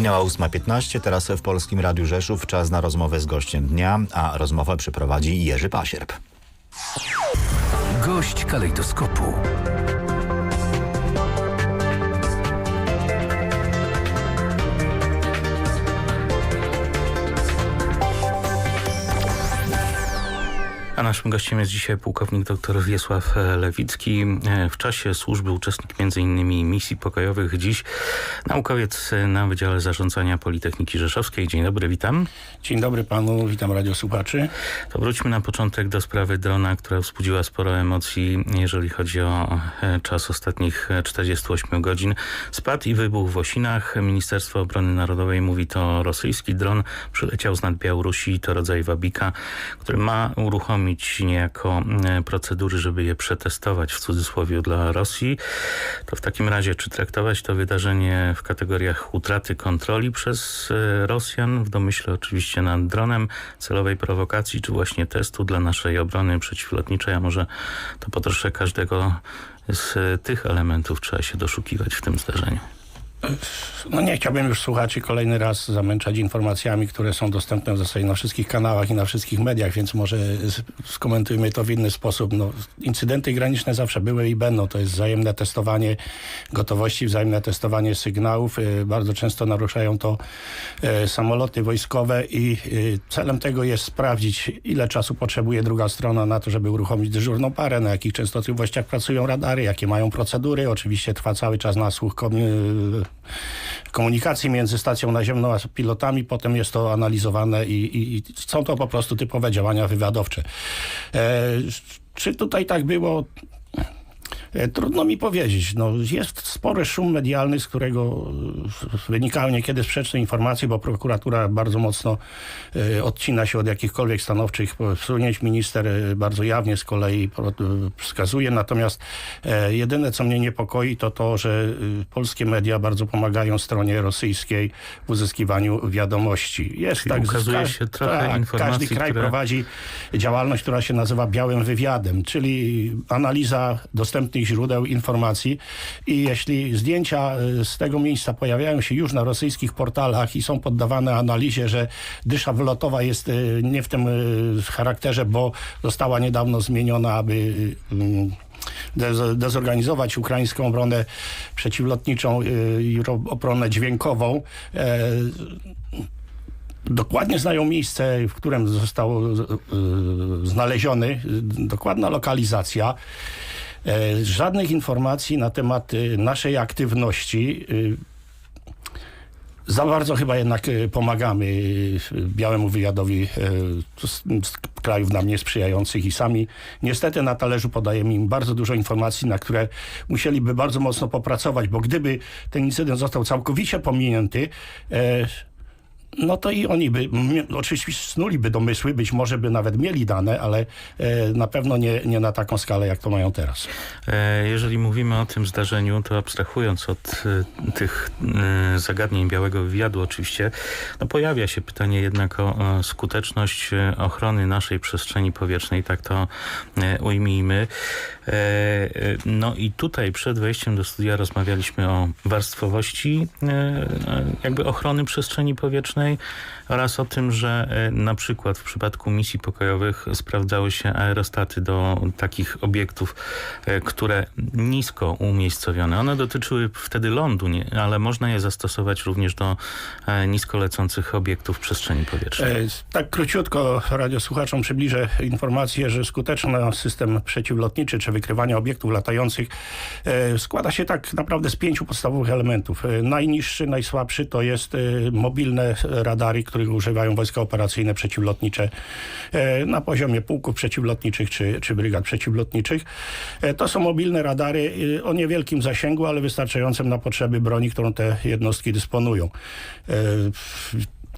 Minęła 8.15, teraz w Polskim Radiu Rzeszów czas na rozmowę z gościem dnia, a rozmowę przeprowadzi Jerzy Pasierb. Gość kalejdoskopu. A naszym gościem jest dzisiaj pułkownik dr Wiesław e, Lewicki. E, W czasie służby uczestnik m.in. misji pokojowych. Dziś naukowiec e, na Wydziale Zarządzania Politechniki Rzeszowskiej. Dzień dobry, witam. Dzień dobry panu, witam radiosłuchaczy. To wróćmy na początek do sprawy drona, która wzbudziła sporo emocji, jeżeli chodzi o czas ostatnich e, 48 godzin. Spadł i wybuch w Osinach. Ministerstwo Obrony Narodowej mówi to rosyjski dron. Przyleciał z nad Białorusi, to rodzaj wabika, który ma uruchomić niejako e, procedury, żeby je przetestować w cudzysłowie dla Rosji. To w takim razie, czy traktować to wydarzenie w kategoriach utraty kontroli przez e, Rosjan, w domyśle oczywiście nad dronem, celowej prowokacji, czy właśnie testu dla naszej obrony przeciwlotniczej, a może to po trosze każdego z e, tych elementów trzeba się doszukiwać w tym zdarzeniu. No nie chciałbym już słuchaczy kolejny raz zamęczać informacjami, które są dostępne w zasadzie na wszystkich kanałach i na wszystkich mediach, więc może skomentujmy to w inny sposób. No, incydenty graniczne zawsze były i będą. To jest wzajemne testowanie gotowości, wzajemne testowanie sygnałów. Y, Bardzo często naruszają to y, samoloty wojskowe i y, celem tego jest sprawdzić, ile czasu potrzebuje druga strona na to, żeby uruchomić dyżurną parę, na jakich częstotliwościach pracują radary, jakie mają procedury. Oczywiście trwa cały czas nasłuch komu- komunikacji między stacją naziemną a pilotami. Potem jest to analizowane i, i, i są to po prostu typowe działania wywiadowcze. E, czy tutaj tak było? E, Trudno mi powiedzieć. No, jest spory szum medialny, z którego e, wynikają niekiedy sprzeczne informacje, bo prokuratura bardzo mocno e, odcina się od jakichkolwiek stanowczych posunięć. Minister bardzo jawnie z kolei wskazuje. Natomiast jedyne, co mnie niepokoi, to to, że polskie media bardzo pomagają stronie rosyjskiej w uzyskiwaniu wiadomości. Jest Czyli ukazuje się trochę tak, informacji, Każdy kraj które- prowadzi działalność, która się nazywa białym wywiadem, czyli analiza dostępnych źródeł informacji i jeśli zdjęcia y, z tego miejsca pojawiają się już na rosyjskich portalach i są poddawane analizie, że dysza wylotowa jest y, nie w tym y, charakterze, bo została niedawno zmieniona, aby mm, dez- dezorganizować ukraińską obronę przeciwlotniczą i ro- obronę dźwiękową. E, dokładnie znają miejsce, w którym został znaleziony, dokładna lokalizacja. E, Żadnych informacji na temat y, naszej aktywności. y, Za bardzo chyba jednak pomagamy białemu wywiadowi z, krajów nam niesprzyjających i sami niestety na talerzu podajemy im bardzo dużo informacji, na które musieliby bardzo mocno popracować, bo gdyby ten incydent został całkowicie pominięty, e, no to i oni by, oczywiście snuliby domysły, być może by nawet mieli dane, ale e, na pewno nie, nie na taką skalę, jak to mają teraz. E, Jeżeli mówimy o tym zdarzeniu, to abstrahując od e, tych zagadnień białego wywiadu oczywiście, no pojawia się pytanie jednak o, skuteczność ochrony naszej przestrzeni powietrznej, tak to ujmijmy. No i tutaj przed wejściem do studia rozmawialiśmy o warstwowości jakby ochrony przestrzeni powietrznej oraz o tym, że e, na przykład w przypadku misji pokojowych sprawdzały się aerostaty do takich obiektów, e, które nisko umiejscowione. One dotyczyły wtedy lądu, nie, ale można je zastosować również do e, nisko lecących obiektów przestrzeni powietrznej. Tak króciutko radiosłuchaczom przybliżę informację, że skuteczny system przeciwlotniczy czy wykrywania obiektów latających składa się tak naprawdę z pięciu podstawowych elementów. Najniższy, najsłabszy to jest mobilne radary, których używają wojska operacyjne przeciwlotnicze e, na poziomie pułków przeciwlotniczych czy, czy brygad przeciwlotniczych. E, To są mobilne radary e, o niewielkim zasięgu, ale wystarczającym na potrzeby broni, którą te jednostki dysponują.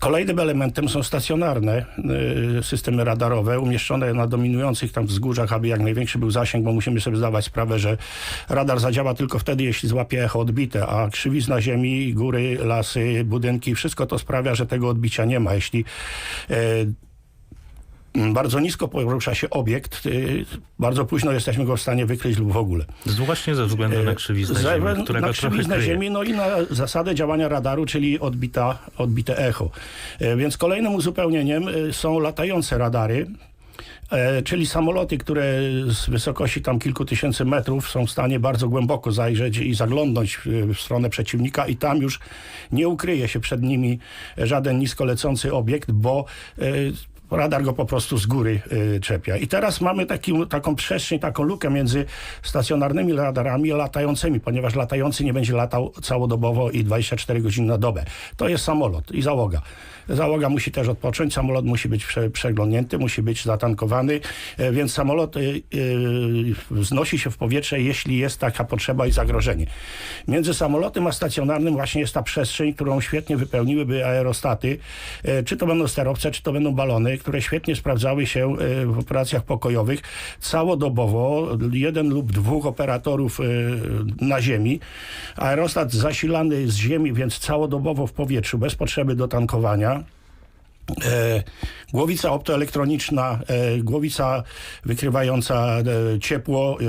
E, Kolejnym elementem są stacjonarne y, systemy radarowe umieszczone na dominujących tam wzgórzach, aby jak największy był zasięg, bo musimy sobie zdawać sprawę, że radar zadziała tylko wtedy, jeśli złapie echo odbite, a krzywizna ziemi, góry, lasy, budynki, wszystko to sprawia, że tego odbicia nie ma. Jeśli mm, bardzo nisko porusza się obiekt, y, bardzo późno jesteśmy go w stanie wykryć lub w ogóle. Właśnie ze względu na krzywiznę Ziemi, która na krzywiznę. Ziemi, no i na zasadę działania radaru, czyli odbita, odbite echo. E, Więc kolejnym uzupełnieniem są latające radary, czyli samoloty, które z wysokości tam kilku tysięcy metrów są w stanie bardzo głęboko zajrzeć i zaglądnąć w- stronę przeciwnika i tam już nie ukryje się przed nimi żaden nisko lecący obiekt, bo radar go po prostu z góry y, czepia. I teraz mamy taki, taką przestrzeń, taką lukę między stacjonarnymi radarami a latającymi, ponieważ latający nie będzie latał całodobowo i 24 godziny na dobę. To jest samolot i załoga. Załoga musi też odpocząć, samolot musi być prze, przeglądnięty, musi być zatankowany, e, więc samolot y, y, wznosi się w powietrze, jeśli jest taka potrzeba i zagrożenie. Między samolotem a stacjonarnym właśnie jest ta przestrzeń, którą świetnie wypełniłyby aerostaty, e, czy to będą sterowce, czy to będą balony, które świetnie sprawdzały się e, w operacjach pokojowych całodobowo, jeden lub dwóch operatorów e, na ziemi. Aerostat zasilany z ziemi, więc całodobowo w powietrzu, bez potrzeby do tankowania. E, głowica optoelektroniczna, e, głowica wykrywająca e, ciepło, e,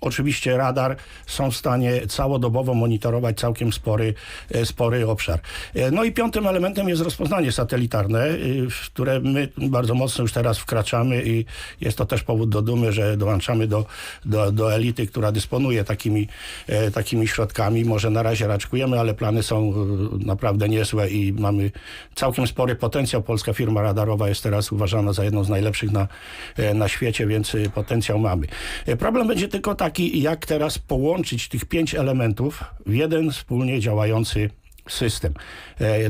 oczywiście radar są w stanie całodobowo monitorować całkiem spory, e, spory obszar. E, no i piątym elementem jest rozpoznanie satelitarne, e, w które my bardzo mocno już teraz wkraczamy i jest to też powód do dumy, że dołączamy do, do, do elity, która dysponuje takimi, e, takimi środkami. Może na razie raczkujemy, ale plany są e, naprawdę niezłe i mamy całkiem spory potencjał. Polska firma radarowa jest teraz uważana za jedną z najlepszych na, e, na świecie, więc e, potencjał mamy. E, Problem będzie tylko taki, jak teraz połączyć tych pięć elementów w jeden wspólnie działający system.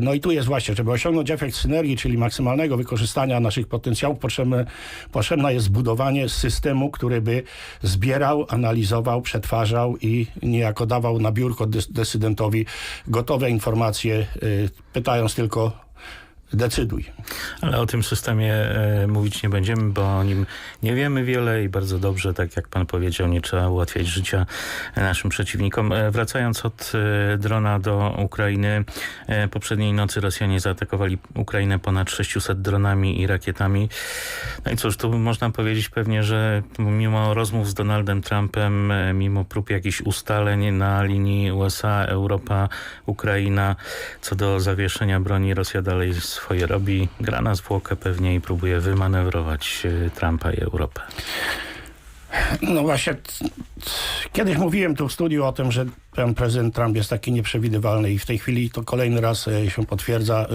No i tu jest właśnie, żeby osiągnąć efekt synergii, czyli maksymalnego wykorzystania naszych potencjałów, potrzebne, potrzebne jest zbudowanie systemu, który by zbierał, analizował, przetwarzał i niejako dawał na biurko decydentowi gotowe informacje, pytając tylko decyduj. Ale o tym systemie e, mówić nie będziemy, bo o nim nie wiemy wiele i bardzo dobrze, tak jak pan powiedział, nie trzeba ułatwiać życia naszym przeciwnikom. E, wracając od e, drona do Ukrainy, e, poprzedniej nocy Rosjanie zaatakowali Ukrainę ponad 600 dronami i rakietami. No i cóż, tu można powiedzieć pewnie, że mimo rozmów z Donaldem Trumpem, e, mimo prób jakichś ustaleń na linii USA, Europa, Ukraina, co do zawieszenia broni, Rosja dalej swoje robi, gra na zwłokę pewnie i próbuje wymanewrować e, Trumpa i Europę. No właśnie, kiedyś mówiłem tu w studiu o tym, że pan prezydent Trump jest taki nieprzewidywalny i w tej chwili to kolejny raz e, się potwierdza.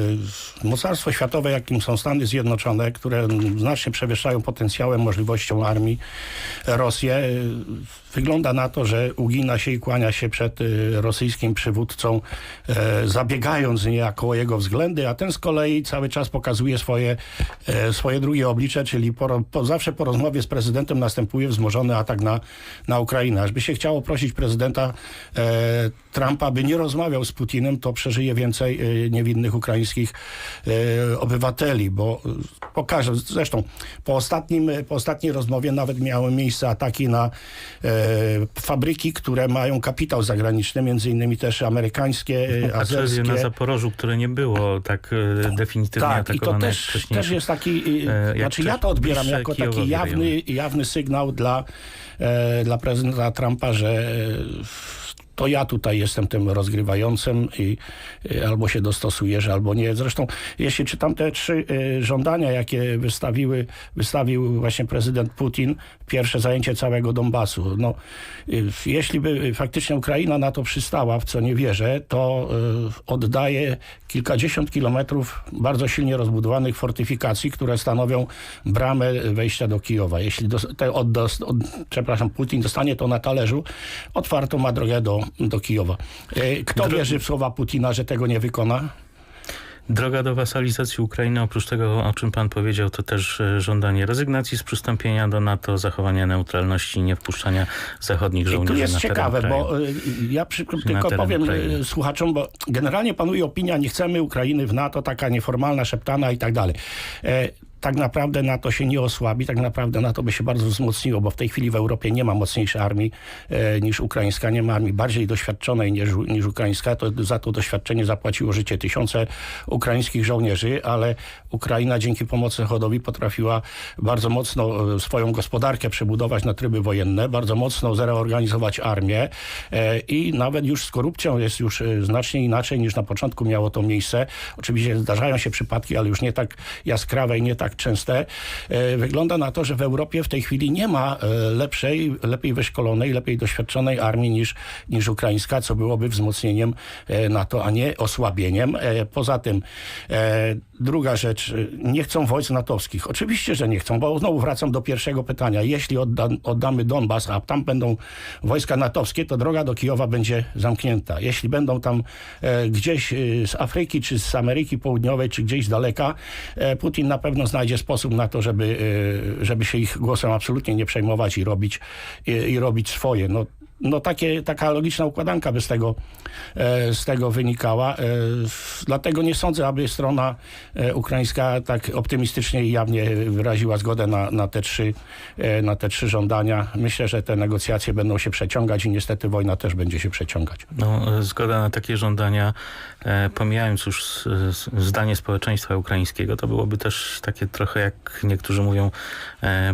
E, Mocarstwo światowe, jakim są Stany Zjednoczone, które znacznie przewyższają potencjałem, możliwością armii Rosję, e, wygląda na to, że ugina się i kłania się przed rosyjskim przywódcą, zabiegając niejako o jego względy, a ten z kolei cały czas pokazuje swoje, swoje drugie oblicze, czyli po, po, zawsze po rozmowie z prezydentem następuje wzmożony atak na, na Ukrainę. Ażby się chciało prosić prezydenta e, Trumpa, by nie rozmawiał z Putinem, to przeżyje więcej e, niewinnych ukraińskich e, obywateli, bo e, pokażę, zresztą po, ostatnim, po ostatniej rozmowie nawet miały miejsce ataki na e, fabryki, które mają kapitał zagraniczny, między innymi też amerykańskie, e, A czy azerskie. na Zaporożu, które nie było tak e, definitywnie Tak, i to też, też jest taki, e, e, znaczy ja to odbieram jako taki jawny, jawny sygnał dla, e, dla prezydenta Trumpa, że e, to ja tutaj jestem tym rozgrywającym i e, albo się dostosujesz, albo nie. Zresztą, jeśli czytam te trzy e, żądania, jakie wystawiły, wystawił właśnie prezydent Putin, pierwsze zajęcie całego Donbasu. No, e, jeśli by faktycznie Ukraina na to przystała, w co nie wierzę, to oddaje kilkadziesiąt kilometrów bardzo silnie rozbudowanych fortyfikacji, które stanowią bramę wejścia do Kijowa. Jeśli te od, od, przepraszam, Putin dostanie to na talerzu, otwarto ma drogę do, do Kijowa. E, Kto Dro- wierzy w słowa Putina, że tego nie wykona? Droga do wasalizacji Ukrainy, oprócz tego, o czym pan powiedział, to też e, żądanie rezygnacji z przystąpienia do NATO, zachowania neutralności i nie wpuszczania zachodnich I żołnierzy jest na teren ciekawe, kraju. bo y, ja przy, tylko powiem y, słuchaczom, bo generalnie panuje opinia, nie chcemy Ukrainy w NATO, taka nieformalna, szeptana i tak dalej. Tak naprawdę NATO się nie osłabi, tak naprawdę NATO by się bardzo wzmocniło, bo w tej chwili w Europie nie ma mocniejszej armii e, niż ukraińska, nie ma armii bardziej doświadczonej niż, niż ukraińska. To, za to doświadczenie zapłaciło życie tysiące ukraińskich żołnierzy, ale Ukraina dzięki pomocy Zachodowi potrafiła bardzo mocno e, swoją gospodarkę przebudować na tryby wojenne, bardzo mocno zreorganizować armię e, i nawet już z korupcją jest już e, znacznie inaczej niż na początku miało to miejsce. Oczywiście zdarzają się przypadki, ale już nie tak jaskrawe i nie tak częste. E, Wygląda na to, że w Europie w tej chwili nie ma e, lepszej, lepiej wyszkolonej, lepiej doświadczonej armii niż, niż ukraińska, co byłoby wzmocnieniem e, NATO, a nie osłabieniem. Poza tym druga rzecz, e, nie chcą wojsk natowskich. Oczywiście, że nie chcą, bo znowu wracam do pierwszego pytania. Jeśli odda, oddamy Donbas, a tam będą wojska natowskie, to droga do Kijowa będzie zamknięta. Jeśli będą tam e, gdzieś e, z Afryki, czy z Ameryki Południowej, czy gdzieś z daleka, e, Putin na pewno znajdzie sposób na to, żeby, e, żeby się ich głosem absolutnie nie przejmować i robić, i robić swoje. No, no takie, taka logiczna układanka by z tego, e, z tego wynikała. E, dlatego nie sądzę, aby strona e, ukraińska tak optymistycznie i jawnie wyraziła zgodę na, na, te trzy, na te trzy żądania. Myślę, że te negocjacje będą się przeciągać i niestety wojna też będzie się przeciągać. No, zgoda na takie żądania, pomijając już zdanie społeczeństwa ukraińskiego, to byłoby też takie trochę, jak niektórzy mówią,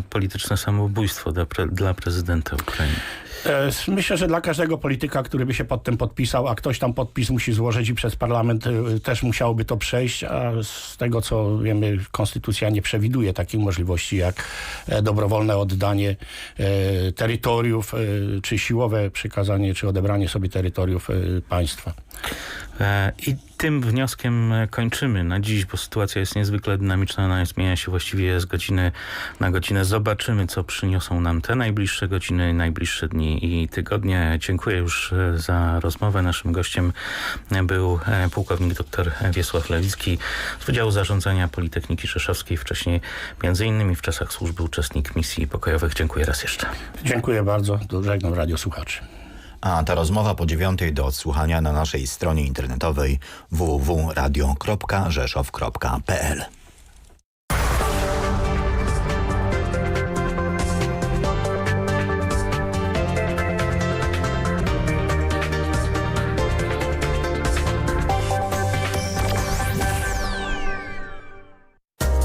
polityczne samobójstwo dla, pre, dla prezydenta Ukrainy. E, Myślę, że dla każdego polityka, który by się pod tym podpisał, a ktoś tam podpis musi złożyć i przez parlament e, też musiałoby to przejść, a z tego co wiemy, konstytucja nie przewiduje takich możliwości jak e, dobrowolne oddanie terytoriów, czy siłowe przekazanie, czy odebranie sobie terytoriów państwa. E, I tym wnioskiem e, kończymy na dziś, bo sytuacja jest niezwykle dynamiczna, ona zmienia się właściwie z godziny na godzinę. Zobaczymy, co przyniosą nam te najbliższe godziny, najbliższe dni i tygodnie. Dziękuję już e, za rozmowę. Naszym gościem był pułkownik dr Wiesław Lewicki z Wydziału Zarządzania Politechniki Rzeszowskiej, wcześniej między innymi w czasach służby uczestnik misji pokojowych. Dziękuję raz jeszcze. Dziękuję bardzo. Żegnam radiosłuchaczy. A ta rozmowa po dziewiątej do odsłuchania na naszej stronie internetowej www.radio.rzeszow.pl.